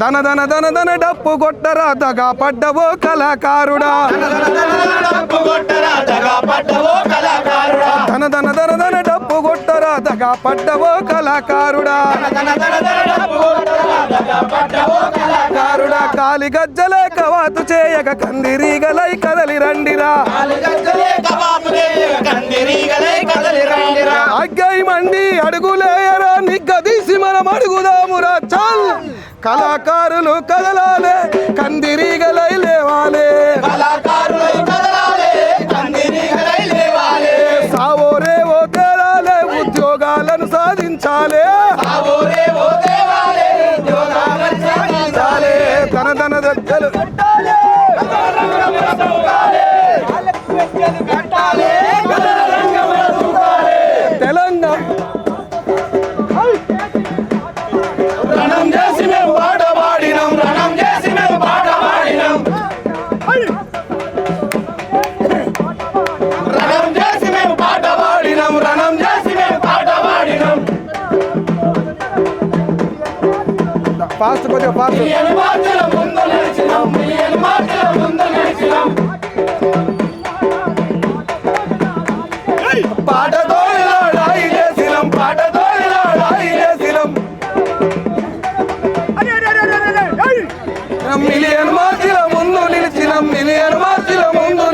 ధన ధన ధన ధన డప్పు కొట్టరా దగా పడ్డవో కళాకారుడా. ధన ధన ధన ధన డప్పు కొట్టరా దగా పడ్డవో కళాకారుడా. కారుడా కాలి గజ్జలే కవాతు చేయక కందిరీగలై కదలి రండిరా. అగ్గై మండి అడుగులేయరా కళాకారులు కదలాలే కందిరీగలై లేవాలే. సావోరే ఓ తేరాలే ఉద్యోగాలను సాధించాలే. చాలే తన తన దగ్గర తెలంగాణ ఫాస్ట్ కొద్దిగా ఫాస్ట్. మిలియన్ పాటతో మిలియన్ మార్చిల ముందు మిలియన్ మార్చిల ముందు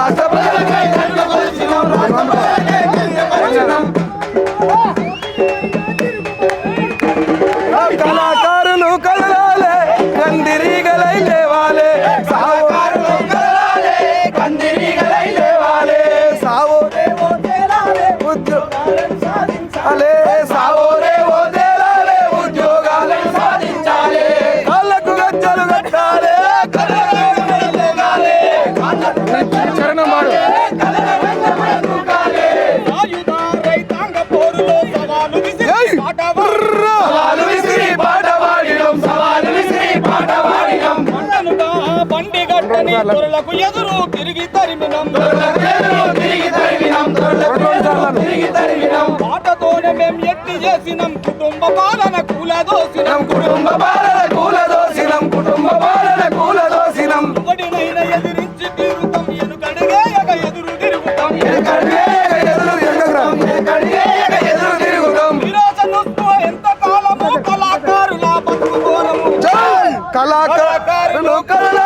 pasa por la calle, canta por el. దొరలకు ఎదురు తిరిగి తరిమినం, దొరలకు ఎదురు తిరిగి తరిమినం. ఆటతోనే మేం ఎట్టి చేసినం కుటుంబ పాలన కూలదోసినం కుటుంబ పాలన కూలదోసినం కుటుంబ పాలన కూలదోసినం ఒకటినైనా ఎదిరించి తీరుతాం ఎనుకడిగేయక ఎదురు తిరుగుతాం. ఎదురు తిరుగుతాం ఎక్కడికేగ ఎదురు తిరుగుతాం ఎంత కాలము కళాకారుల కదలాలే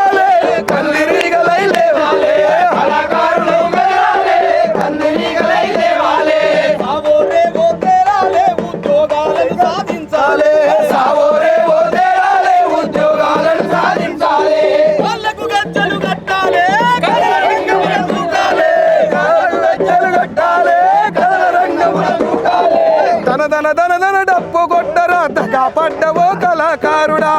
ధన ధన డప్పు కొట్టరా దగా పడ్డవో కళాకారుడా.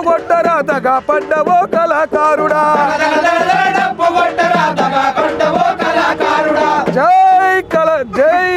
కొట్టరా దగా పడ్డవో కళాకారుడా. డప్పు కొట్టరా దగా పడ్డవో కళాకారుడా. జై. కళ జై